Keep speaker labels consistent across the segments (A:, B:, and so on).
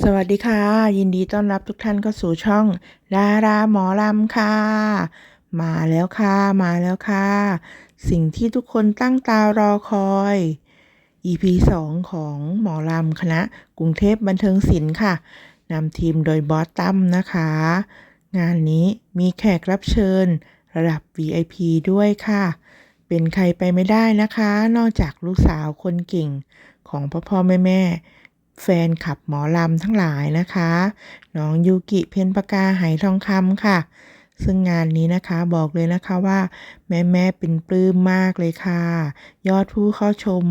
A: สวัสดีค่ะ ยินดีต้อนรับทุกท่านเข้าสู่ช่องดาราหมอลำค่ะ มาแล้วค่ะ มาแล้วค่ะ สิ่งที่ทุกคนตั้งตารอคอย EP 2 ของหมอลำคณะ กรุงเทพบันเทิงศิลป์ค่ะนำทีมโดยบอสตั้มนะคะ งานนี้มีแขกรับเชิญ ระดับ VIP ด้วยค่ะ เป็นใครไปไม่ได้นะคะ นอกจากลูกสาวคนเก่งของพ่อพ่อแม่แม่ แฟนคลับหมอลำทั้งหลายนะคะ น้องยูกิเพนปากาไหทองคำค่ะ ซึ่งงานนี้นะคะบอกเลยนะคะว่า แม่แม่เป็นปลื้มมากเลยค่ะ ยอดผู้เข้าชม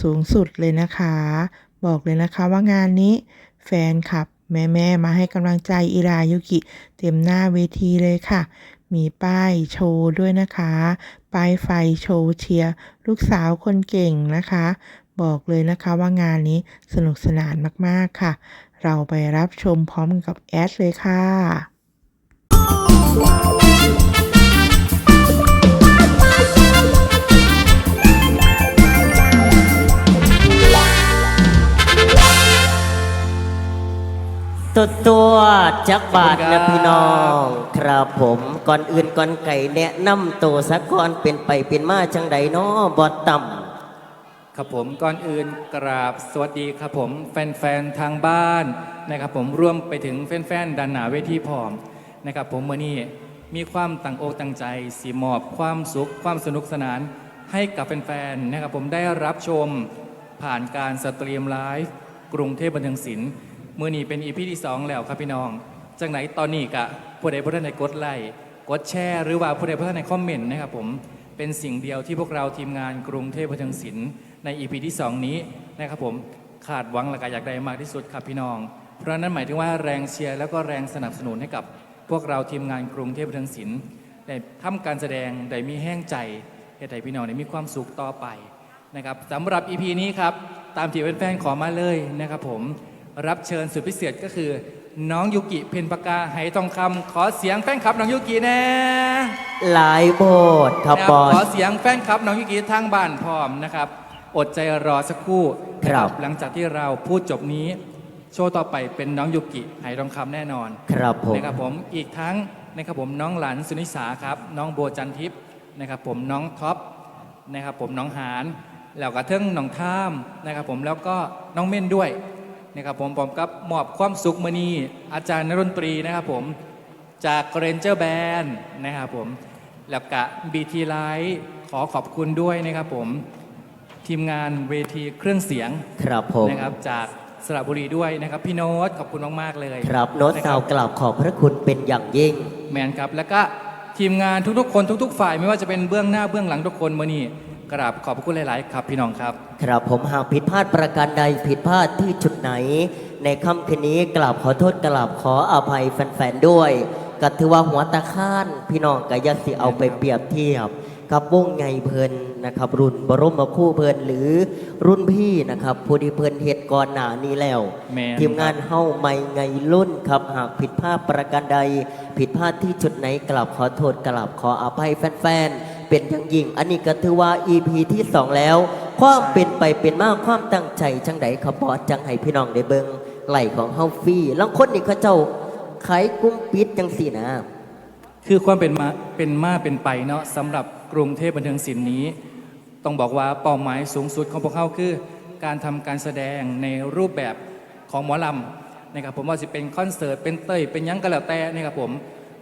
A: สูงสุดเลยนะคะ บอกเลยนะคะว่างานนี้ แฟนคลับแม่แม่มาให้กำลังใจอิรายุกิ เต็มหน้าเวทีเลยค่ะ มีป้ายโชว์ด้วยนะคะ ป้ายไฟโชว์เชียร์ลูกสาวคนเก่งนะคะ บอกเลยนะคะว่างานนี้สนุกสนานมากๆค่ะ เราไปรับชมพร้อมกับแอดเลยค่ะ
B: ตัวตัวจักบาทนะพี่น้อง ครับผมก่อนอื่นก่อนไก่แนะนำตัวสักก่อนเป็นไปเป็นมาจังใดเนาะบอดต่ำ
C: ครับผมก่อนอื่นกราบสวัสดีครับผม แฟนๆทางบ้านนะครับผมร่วมไปถึงแฟนๆดันหนาเวทีพร้อมนะครับผมเมื่อนี้มีความตั้งอกตั้งใจสีมอบความสุขความสนุกสนานให้กับแฟนๆนะครับผมได้รับชมผ่านการสตรีมไลฟ์กรุงเทพบันเทิงศิลป์มื่อนี้เป็นอีพีที่ 2 แล้วครับพี่น้อง จากไหนตอนนี้กะผู้ใดผู้ใดในกดไลค์กดแชร์หรือว่าผู้ใดผู้ใดในคอมเมนต์นะครับผมเป็นสิ่งเดียวที่พวกเราทีมงานกรุงเทพบันเทิงศิลป์ ใน EP ที่ 2 นี้นะครับผมขาดหวังและก็อยากได้มากที่สุดครับพี่น้อง เพราะนั้นหมายถึงว่าแรงเชียร์แล้วก็แรงสนับสนุนให้กับพวกเราทีมงานกรุงเทพบันเทิงศิลป์ได้ทำการแสดงได้มีแห้งใจให้ไทยพี่น้องได้มีความสุขต่อไปนะครับสำหรับ EP นี้ครับตามที่แฟนๆขอมาเลยนะครับผมรับเชิญสุดพิเศษก็คือ น้องยูกิเพนปากาไหทองคำขอเสียงแฟนคลับน้องยูกิแน่ำ
B: หลายโบสถ์ครับ
C: นะครับ
B: บอ
C: ขอ
B: ส
C: เสียงแฟนคลับน้องยุกิทางบ้านพร้อมนะครับ อดใจรอสักครู่
B: ครับ
C: หลังจากที่เราพูดจบนี้ โชว์ต่อไปเป็นน้องยุกิไหทองคำแน่นอน
B: ครับผม
C: นะครับผมอีกทั้งนะครับผมน้องหลานสุนิสาครับ น้องโบจันทิพย์นะครับผมน้องท็อปนะครับผมน้องหานแล้วก็เทิงน้องท่ามนะครับผมแล้วก็น้องเม่นด้วยนะครับผมผมกับมอบความสุขมณีอาจารย์นดนตรีนะครับผมจากเรนเจอร์แบนนะครับผมแล้วก็บีทีไลท์ขอขอบคุณด้วยนะครับผม ทีมงานเวทีเครื่องเสียง
B: ครับผม
C: นะครับจากสระบุรีด้วยนะครับ พี่โน้ตขอบคุณมาก ๆ เลย
B: ครับโน้ต
C: นะ
B: สาวกล่าวขอบพระคุณเป็นอย่างยิ่ง
C: แมนครับ แล้วก็ทีมงานทุกๆ คนทุก ๆ ฝ่ายไม่ว่าจะเป็นเบื้องหน้าเบื้องหลังทุกคนมื่อนี้กราบขอบพระคุณหลาย ๆ ครับพี่น้องครับ
B: ครับผมหากผิดพลาดประการใดผิดพลาดที่จุดไหน ในค่ำคืนนี้กราบขอโทษกราบขออภัยแฟน ๆ ด้วยก็ถือว่าหัวตะข้านพี่น้องก็อยัสิเอาไปเปรียบเทียบ กับวงไงเพลิน นะครับ รุ่นบรมครู่เพลินหรือรุ่นพี่นะครับผู้ที่เพลินเหตุก่อนหน้านี้แล้ว
C: แม่น
B: ทีมงานเฮ้าไม่ไงรุ่นครับ หากผิดพลาดประการใด ผิดพลาดที่จุดไหนกราบขอโทษกราบขออภัยแฟนๆ เป็นอย่างยิ่ง อันนี้ก็ถือว่า EP ที่ 2 แล้ว ความเป็นไปเป็นมากความตั้งใจจังใดขบอสจังให้พี่น้องได้เบิงไหลของเฮาฟรีแล้วคนนี้เขาเจ้าขายกุ้งปิดจังสี่นะ
C: คือความเป็นมาเป็นมาเป็นไปเนาะสำหรับกรุงเทพบันเทิงศิลป์นี้ ต้องบอกว่าเป้าหมายสูงสุดของพวกเขาคือ การทำการแสดงในรูปแบบของหมอลำนะครับผมว่าจะเป็นคอนเสิร์ตเป็นเต้ยเป็นหยังก็แล้วแต่นะครับผม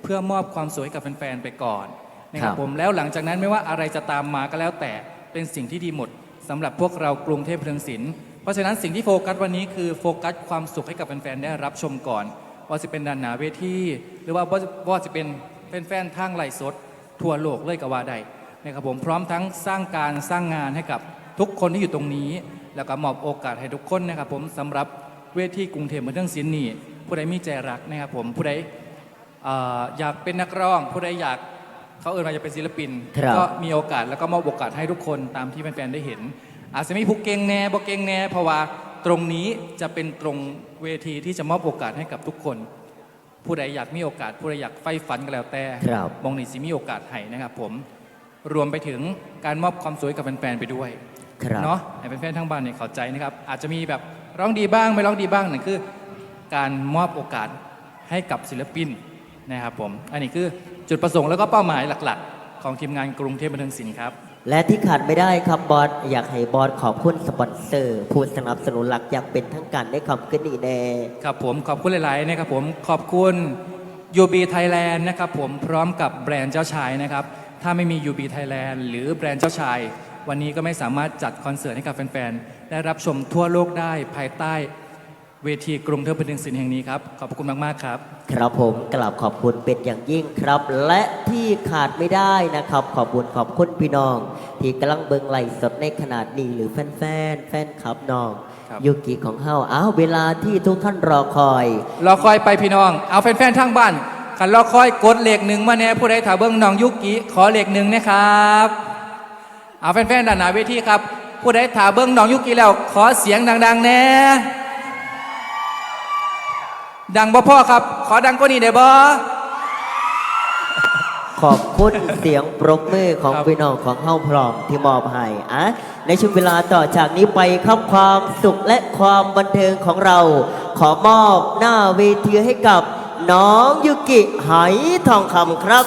C: เพื่อมอบความสวยให้กับแฟนๆไปก่อนนะค
B: ครั
C: รับบผมแล้วหลังจากนั้นไม่ว่าอะไรจะตามมาก็แล้วแต่เป็นสิ่งที่ดีหมดสำหรับพวกเรากรุงเทพบันเทิงศิลป์เพราะฉะนั้นสิ่งที่โฟกัสวันนี้คือโฟกัสความสุขให้กับแฟนๆได้รับชมก่อน ว่าจะเป็นด้านหนาเวทีหรือว่าว่าว่าจะเป็นแฟนๆทางไลฟ์สดทั่วโลกเลยก็ว่าได้ นะครับผมพร้อมทั้งสร้างการสร้างงานให้กับทุกคนที่อยู่ตรงนี้ แล้วก็มอบโอกาสให้ทุกคนนะครับผมสำหรับเวทีกรุงเทพบันเทิงศิลป์นี่ผู้ใดมีใจรักนะครับผมผู้ใดเอ่ออยากเป็นนักร้อง ผู้ใดอยากเขาเอ่ยมาจะเป็นศิลปิน
B: ครับ
C: ก็มีโอกาสแล้วก็มอบโอกาสให้ทุกคนตามที่แฟนๆได้เห็น อาจจะมีผู้เก่งแน่บ่เก่งแน่เพราะว่าตรงนี้จะเป็นตรงเวทีที่จะมอบโอกาสให้กับทุกคน ผู้ใดอยากมีโอกาส ผู้ใดอยากใฝ่ฝันก็แล้วแต่
B: ครับ
C: มองนี่สิมีโอกาสให้นะครับผม รวมไปถึงการมอบความสวยกับแฟนๆไปด้วย
B: ครับ
C: เนาะให้แฟนๆทั้งบ้านเนี่ยเข้าใจนะครับ อาจจะมีแบบร้องดีบ้างไม่ร้องดีบ้างนั่นคือ การมอบโอกาสให้กับศิลปินนะครับผม อันนี้คือจุดประสงค์แล้วก็เป้าหมายหลักๆ ของทีมงานกรุงเทพบันเทิงศิลป์ครับ
B: และที่ขาดไม่ได้ครับบอสอยากให้บอสขอบคุณสปอนเซอร์ ผู้สนับสนุนหลักอย่างเป็นทางการในคำขึ้นนี้แน่
C: ครับผมขอบคุณหลายๆนะครับผมขอบคุณ UB Thailand นะครับผมพร้อมกับแบรนด์เจ้าชายนะครับ ถ้าไม่มี UB Thailand หรือแบรนด์เจ้าชาย วันนี้ก็ไม่สามารถจัดคอนเสิร์ตให้กับแฟนๆ ได้รับชมทั่วโลกได้ภายใต้เวทีกรุงเทพบันเทิงศิลป์แห่งนี้ครับ ขอบคุณมาก ๆ ครับ
B: ครับผมกราบขอบคุณเป็นอย่างยิ่งครับ และที่ขาดไม่ได้นะครับ ขอบคุณขอบคุณพี่น้อง ที่กำลังเบิงไหลฟ์สดในขนาดนี้หรือแฟนๆแฟนคลับน้อง
C: ครับ
B: ยุกิของเฮาอ้าวเวลาที่ทุกท่านรอคอย
C: รอคอยไปพี่น้อง เอาแฟนๆทางบ้าน ขันรอคอยกดเลขหนึ่งมาแน่ผู้ใดถาเบิ้งน้องยุกิขอเลขหนึ่งนะครับเอาแฟนๆด้านหน้าเวทีครับ ผู้ใดถาเบิ้งน้องยุกิแล้ว ขอเสียงดังๆแน่ดังบ่พ่อครับ ขอดังกว่านี้ได้บ่
B: ขอบคุณเสียงปรบมือของพี่น้องของเฮาพร้อมที่มอบให้อะในช่วงเวลาต่อจากนี้ไปครับความสุขและความบันเทิงของเรา ขอมอบหน้าเวทีให้กับ น้องยุกิไหทองคำครับ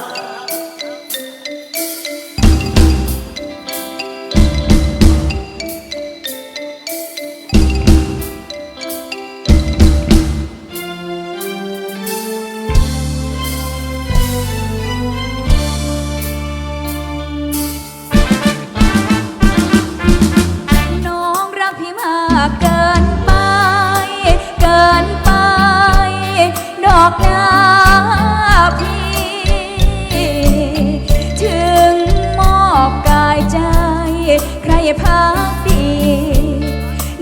D: พักดี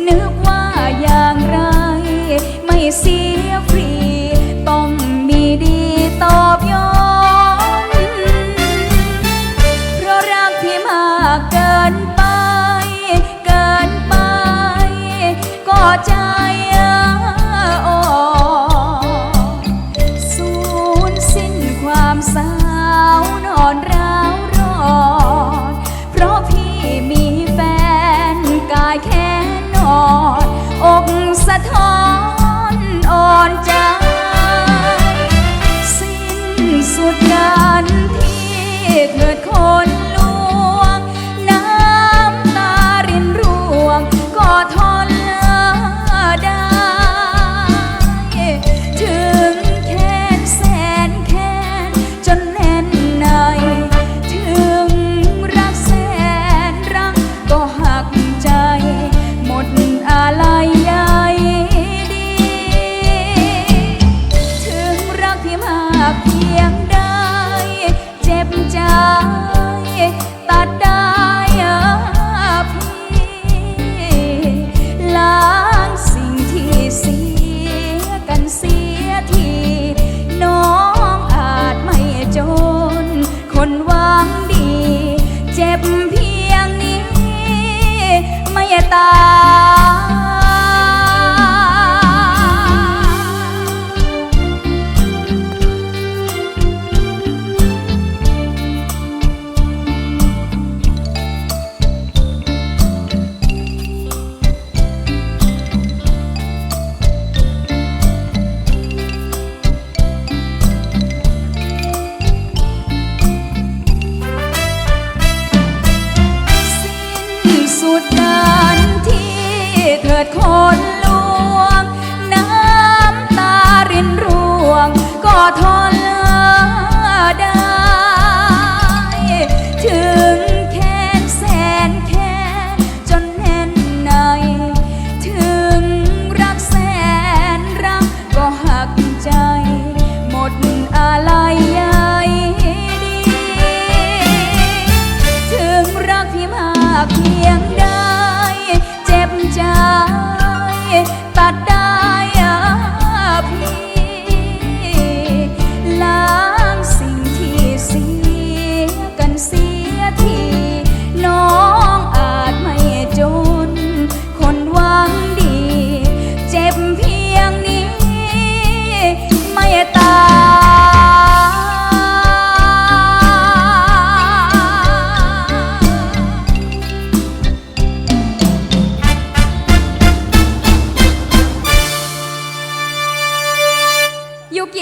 D: นึกว่าอย่างไรไม่เสีย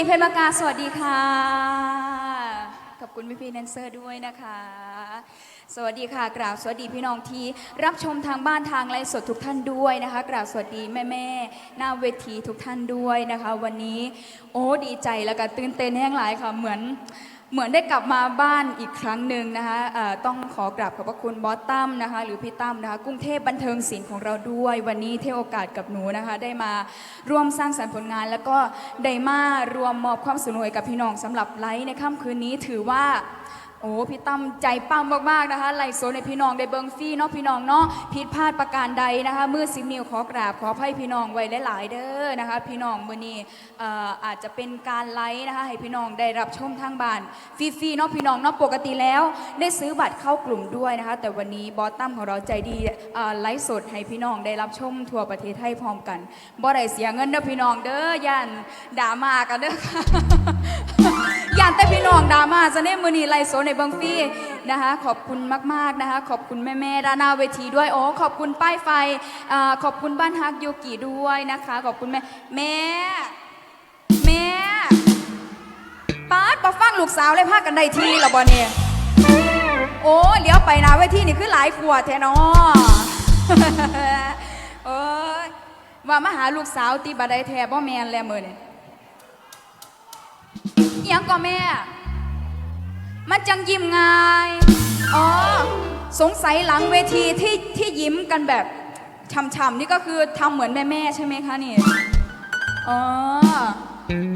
D: กิเพชรมากาสวัสดีค่ะ ขอบคุณพี่พี่แดนเซอร์ด้วยนะคะ สวัสดีค่ะ กล่าวสวัสดีพี่น้องที่รับชมทางบ้านทางไลฟ์สดทุกท่านด้วยนะคะ กล่าวสวัสดีแม่แม่หน้าเวทีทุกท่านด้วยนะคะ วันนี้โอ้ดีใจแล้วก็ตื่นเต้นแห้งหลายค่ะเหมือน เหมือนได้กลับมาบ้านอีกครั้งหนึ่งนะคะต้องขอกราบขอบพระคุณบอสตั้มนะคะหรือพี่ตั้มนะคะกรุงเทพบันเทิงศิลป์ของเราด้วย วันนี้เที่ยวโอกาสกับหนูนะคะได้มาร่วมสร้างสรรค์ผลงาน แล้วก็ได้มารวมมอบความสนุกกับพี่น้องสำหรับไลฟ์ในค่ำคืนนี้ถือว่า โอ้พี่ตั้มใจปั้มมากๆนะคะไล่โซนในพี่น้องได้เบิงฟรี่เนาะพี่น้องเนาะผิดพลาดประการใดนะคะมือสิบนิ้วขอกราบขออภัยพี่น้องไว้หลายๆเด้อนะคะ พี่น้องมือนี้เอ่อาจจะเป็นการไลฟ์นะคะให้พี่น้องได้รับชมทางบ้านฟรีๆเนาะพี่น้องเนาะปกติแล้ว ได้ซื้อบัตรเข้ากลุ่มด้วยนะคะ แต่วันนี้บอสตั้มของเราใจดีไลฟ์สดให้พี่น้องได้รับชมทั่วประเทศไทยพร้อมกันบ่ได้เสียเงินเด้อพี่น้องเด้อย่านด่ามากันเด้อค่ะ ย่านแต่พี่น้องดราม่าจะเนี่ยมือนีไลโซในเบิงฟรีนะคะ ขอบคุณมากๆนะคะ ขอบคุณแม่ๆด้านหน้าเวทีด้วยโอ้ขอบคุณป้ายไฟอ่าขอบคุณบ้านฮักโยกิด้วยนะคะ ขอบคุณแม่แม่แม่ป้าดมาฟังลูกสาวเลยพากันได้ทีละบ่เนี่ยโอ้เลี้ยวไปหนาเวทีนี่คือหลายขวดแท้เนาะโอ้ว่ามาหาลูกสาวตีบัดได้แทบ่แมนแล้วมือเนี่ย เอียงก็แม่ มันจังยิ้มง่าย อ๋อ สงสัยหลังเวทีที่ที่ยิ้มกันแบบช่ำๆนี่ก็คือทำเหมือนแม่ๆใช่ไหมคะนี่ อ๋อ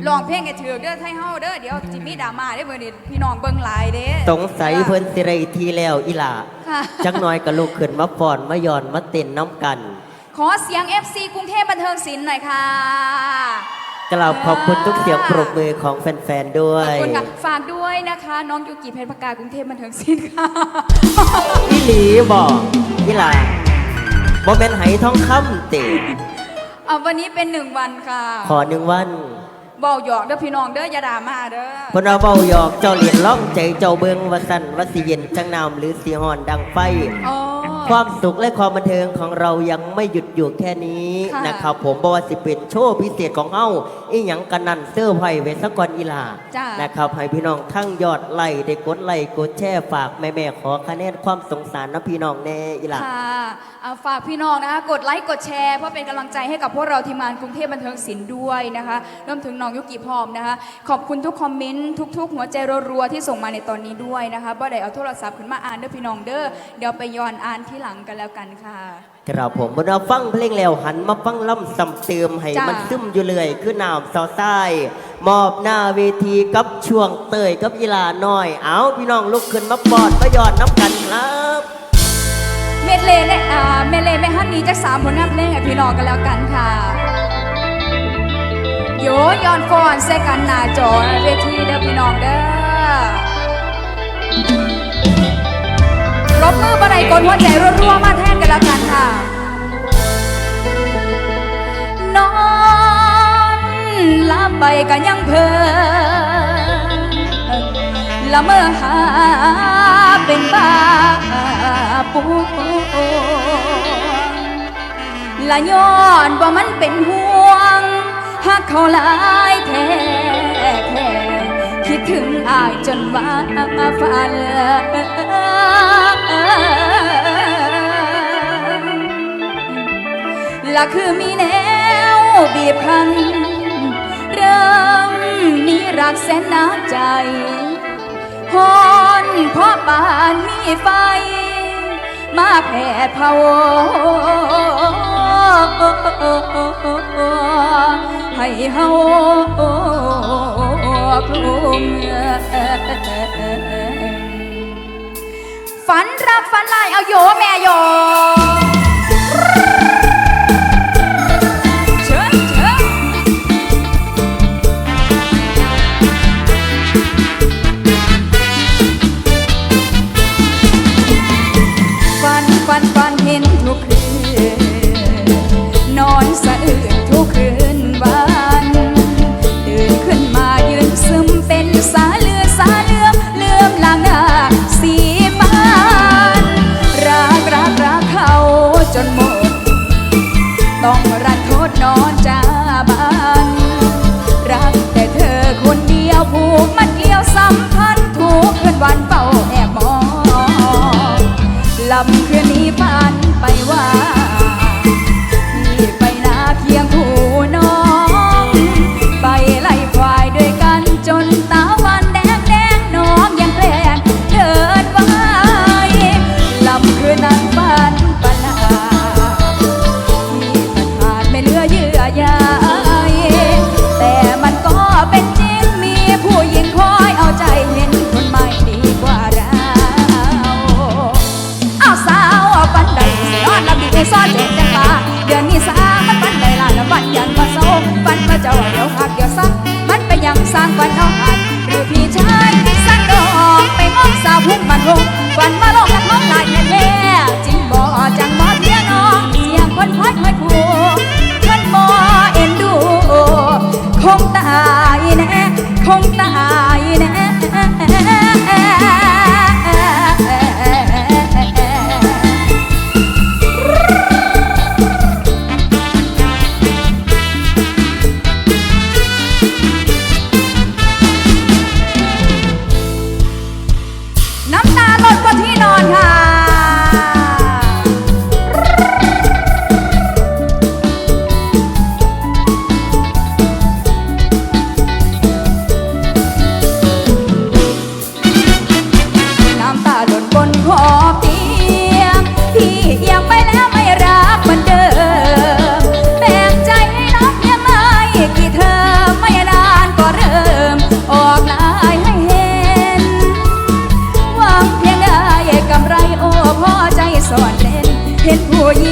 D: ลองเพลงกันเถือกเด้อไทยเฮาเด้อเดี๋ยวจิมีดราม่าได้อเมื่อนี้พี่น้องเบิ่งหลายเด้
B: สงสัยเพิ่นสิได้ทีแล้วอีหล่า
D: ค่ะ
B: จักหน้อยก็ลุกขึ้นมาฟ้อนมาย่อนมาเต้นน้ำกัน
D: ขอเสียง FC กรุงเทพบันเทิงศิลป์หน่อยค่ะ
B: กล่าวขอบคุณทุกเสียงปรบมือของแฟนๆด้ว
D: ขอบ
B: ย
D: คุณค่ะฝากด้วยนะคะ น้องยูกิเพชรประกากรุงเทพบันเทิงศิลป์ค่ะ
B: อีหลีบอกอีหล่าบ่แม่นไหทองคำเตะ
D: เอาวันนี้เป็นหนึ่งวันค่ะ
B: ขอหนึ่งวัน
D: เบาหยอกเด้อพี่น้องเด้ออย่าด่ามาเด้อ
B: เพนเอาเบาหยอกเจ้าเหรียญล่องใจเจ้าเบิงว่าสั่นว่าสิเย็นจังน้ำหรือสีหอนดังไฟ
D: อ๋อ
B: ความสุขและความบันเทิงของเรายังไม่หยุดอยู่แค่นี้
D: ค่ะ
B: นะครับผมบอกว่าสิเป็นโชว์พิเศษของเฮาอีหยังกันนั่นเสื้อร์ไผ่เวสกอนอีลา
D: จ้าน
B: นะครับให้พี่น้องทั้งยอดไล่ได้กดไล่กดแช่ฝากแม่ๆขอคะแนนความสงสารนะพี่น้องแน่อีลา
D: ค่ะเอาฝากพี่น้องนะคะกดไลค์กดแชร์เพื่อเป็นกำลังใจให้กับพวกเราทีมงานกรุงเทพบันเทิงศิลป์ด้วยนะคะรวมถึงน้องยุกิพร้อมนะคะ ขอบคุณทุกคอมเมนต์ทุก ๆ หัวใจรัวๆที่ส่งมาในตอนนี้ด้วยนะคะบ่ได้เอาโทรศัพท์ขึ้นมาอ่านเด้อพี่น้องเด้อเดี๋ยวไปย้อนอ่านที่หลังกันแล้วกันค่ะ
B: ครับผมเมื่อเราฟังเพลงแล้วหันมาฟังล่ำซ้ำเติมให้
D: จ้ามั
B: มันซึมอยู่เลยคือน้ำซอซ้ายมอบหน้าเวทีกับช่วงเตยกับยีลาน้อย เอาพี่น้องลุกขึ้นมาปอดมายอดน้ำกันครับ
D: เมดเลย์และอ่าเมดเลย์แม่ฮันนี้จะสามผลงานเพลงให้พี่น้องกันแล้วกันค่ะ โยย้อนฟอนใส่กันหน้าจอเวทีเด้อพี่น้องเด้อ รบมือบันไดกดหัวใจรัวๆมาแทนกันแล้วกันค่ะ นอนลับไปกันยังเพลินละเมื่อหาเป็นบ้าปวงละย้อนว่ามันเป็นห่วงหากเขาหลายแท้แท้คิดถึงอายจนว่าฝัน ละคือมีแนวบีบคั้นเริ่มมีรักแสนหนักใจฮอนเพราะปานมีไฟ มาแผ่เผาให้เฮาพลุมฝันรักฝันลายเอาโยแม่โย твої.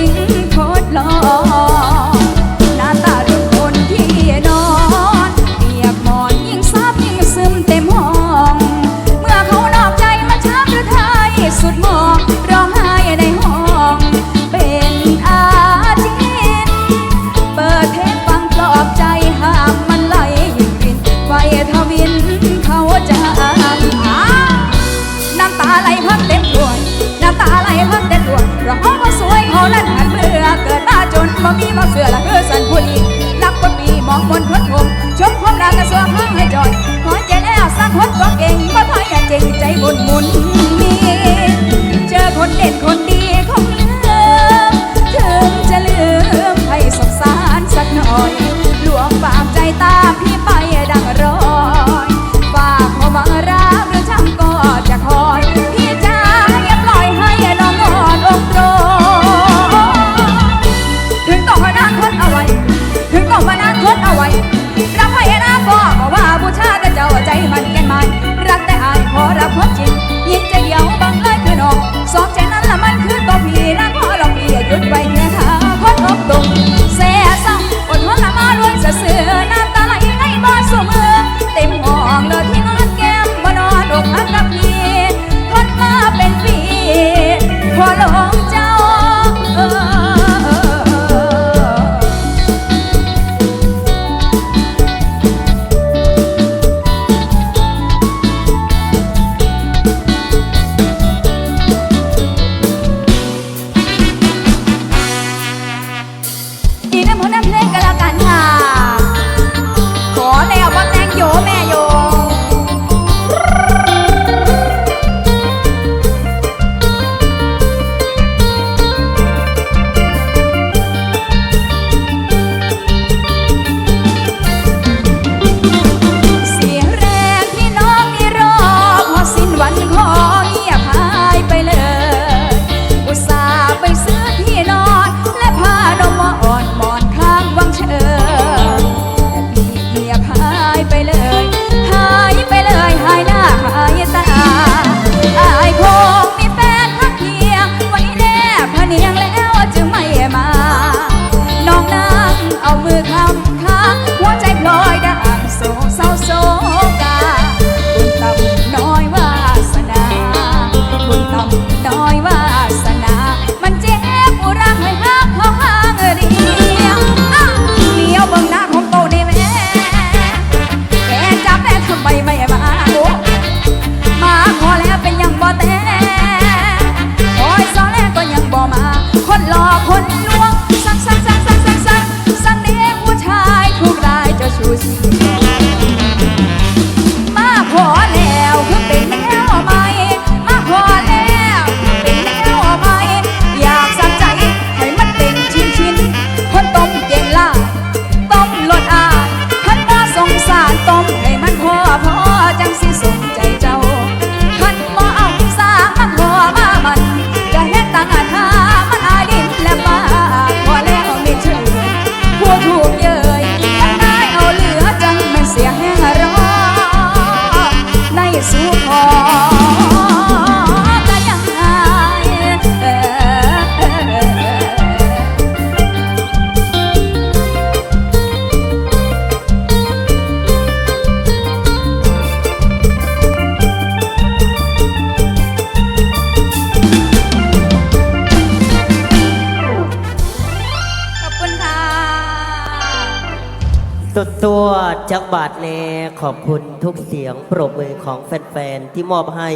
D: สุดตั
B: วจากบาทแน่ขอบคุณทุกเสียงปรบมือของแฟนๆ ที่มอบให้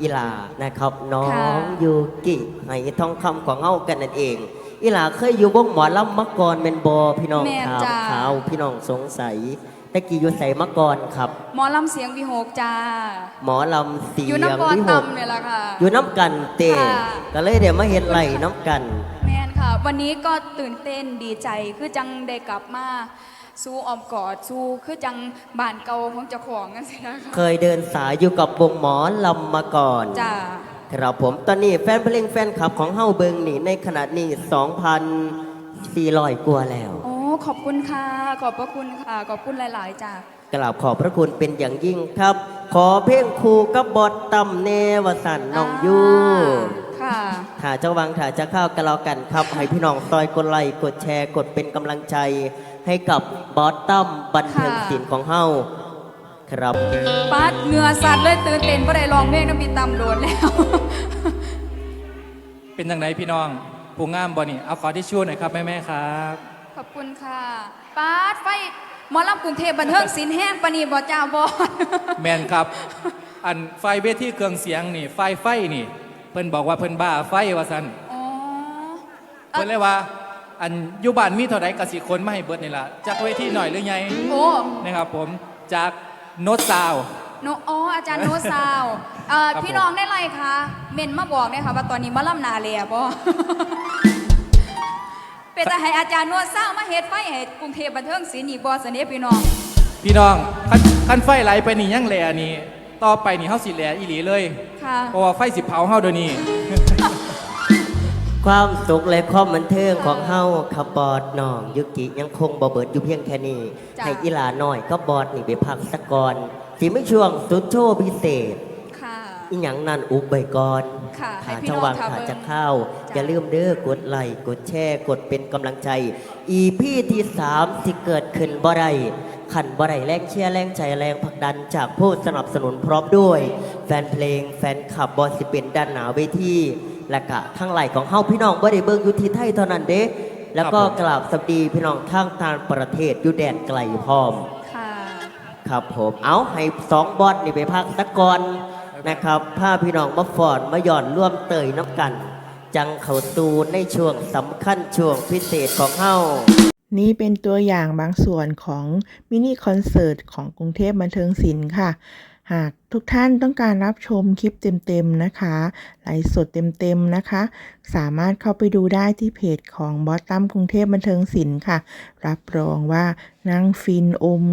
B: อีหลานะครับ น้อ
D: ค่ะ
B: งยูกิให้ทองคำของเงากันนั่นเอง อีหลาเคยอยู่วงหมอลำมาก่อนเมนบอพี่น้อง
D: แม่น
B: ถาม
D: จ้า
B: ข่าวพี่น้องสงสัยตะกี้อยู่ใส่มาก่อนครับ
D: หมอลำเสียงวิหกจ้า
B: หมอลำเสี
D: อยู่
B: ยง
D: นคร
B: วิหก
D: ตำเนี่ยแหละค่ะ
B: อยู่น้ำกันเตะ
D: ค่ะ
B: ก็เลยเดี๋ยวมาเห็นไหลน้ำกัน
D: แม่นค่ะ วันนี้ก็ตื่นเต้นดีใจคือจังได้กลับมา สู้ออมกอดสู้คือจังบ้านเก่าของเจ้าของกันสินะคะ
B: เคยเดินสายอยู่กับวงหมอลำมาก่อน
D: จ้า
B: ครับผมตอนนี้แฟนเพลงแฟนคลับของเฮาเบิงนี่ในขณะนี้2,400กว่าแล้ว
D: โอ้ขอบคุณค่ะ ขอบพระคุณค่ะ ขอบคุณหลาย ๆ จ้าก
B: ราบขอบพระคุณเป็นอย่างยิ่งครับ ขอเพลงครูกับบอดตำเนวสันน้องยู
D: ค่ะ
B: ถ้าเจ้าวังถ้าจะเข้ากันแล้วกันครับ ให้พี่น้องซอยกดไลค์กดแชร์กดเป็นกำลังใจ ให้กับบอสตั้มบันเทิง
D: ค่ะ
B: ศิลป์ของเฮาครับ
D: ปัดเหงื่อสัตว์เลยตื่นเต้นเพราะได้ลองเพลงน้ำมีตำโดนแล้ว
C: เป็นจังไดพี่น้องผู้งามบ่นี่เอาขอที่ช่วยหน่อยครับแม่ๆครับ
D: ขอบคุณค่ะปัดไฟหมอลำกรุงเทพบันเทิงศิลป์แห้งปานีบ่เจ้าบอล
C: แมนครับ อันไฟเวทีเครื่องเสียงนี่ ไฟไฟนี่ เพิ่นบอกว่าเพิ่นบ้าไฟว่าซั่น
D: อ๋อ
C: เพิ่นเลยว่า อันอยู่บ้านมีเท่าใดก็สิคนมาให้เบิดนี่ล่ะจากเวทีหน่อยหรือไง
D: โอ้
C: นะครับผมจากโนตซาว
D: โนอ๋ออาจารย์โนซาวเอ่อ
C: ครับ
D: พี่น้องได้ไรคะเมนมาบอกเนี่ยค่ะว่าตอนนี้หมาล่ำนาเลียบ่ เป็นแต่ให้อาจารย์โนซาวมาเฮ็ดไฟให้กรุงเทพบันเทิงศิลป์นี่บ่เสน่ห์พี่น้อง
C: พี่น้องคันคันไฟไหลไปนี่ยังแลนี่ ต่อไปนี่เฮาสิแลอีหลีเลย
D: ค่ะ
C: เพราะว่าไฟสิเผาเฮาเดี๋ยวนี้
B: ความสุขและความบันเทิงของเฮาขบอดน้องยุกิยังคงบ่เบิดอยู่เพียงแค่นี้
D: จ้ะ
B: ให้อีหลาน้อยก็บอดนี่ไปพักสักก่อนสิไม่ช่วงสุดโชว์พิเศษ
D: ค่ะ
B: อีหยังนั่นอุบใบก่อน
D: ค่ะให้
B: หา
D: พี่
B: จั
D: น้
B: ง
D: อง
B: หวัง
D: ค่ะ
B: หา
D: เบิ่ง
B: จะเข้า
D: จ้ะ
B: อย่าลืมเด้อกดไลค์กดแชร์ กดเป็นกำลังใจ อีพี่ที่สามที่เกิดขึ้นบ่ได้ ขันบ่ได้แรงเชียร์แรงใจแรงผลักดันจากผู้สนับสนุนพร้อมด้วย แฟนเพลงแฟนคลับบอลสิเป็นด้านหนาเวทีและกะทั้งไหลของเฮาพี่น้องบ่ได้เบิ่งอยู่ที่ไทยเท่านั้นเด้แล้วก็
C: ครับผม
B: กราบสวัสดีพี่น้องทางต่างประเทศอยู่แดนไกลพร้อม
D: ค่ะ
B: ครับผมเอาให้สองบอสนี่ไปพักสักก่อนนะครับพาพี่น้องมาฟอนมาหย่อนร่วมเตยน้ำกัน จังเขาตูในช่วงสำคัญช่วงพิเศษของเฮา
A: นี่เป็นตัวอย่างบางส่วนของมินิคอนเสิร์ตของกรุงเทพบันเทิงศิลป์ค่ะ หากทุกท่านต้องการรับชมคลิปเต็มๆนะคะไลฟ์สดเต็มๆนะคะ สามารถเข้าไปดูได้ที่เพจของบอสตัมกรุงเทพบันเทิงศิลป์ค่ะ รับรองว่านั่งฟินอม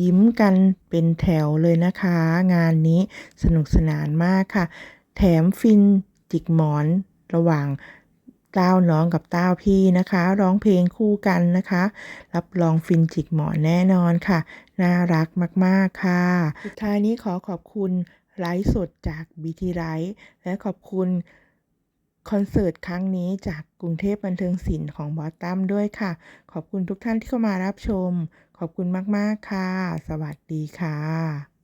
A: ยิ้มกันเป็นแถวเลยนะคะ งานนี้สนุกสนานมากค่ะ แถมฟินจิกหมอนระหว่าง ต้าน้องกับเต้าพี่นะคะ ร้องเพลงคู่กันนะคะ รับรองฟินจิกหมอนแน่นอนค่ะ น่ารักมากๆค่ะ สุดท้ายนี้ขอขอบคุณไลฟ์สดจาก BT ไ i ฟ์และขอบคุณคอนเสิร์ตครั้งนี้จากกรุงเทพบันเทิงศิลป์ของบอสตัมด้วยค่ะ ขอบคุณทุกท่านที่เข้ามารับชม ขอบคุณมาก ๆ ค่ะ สวัสดีค่ะ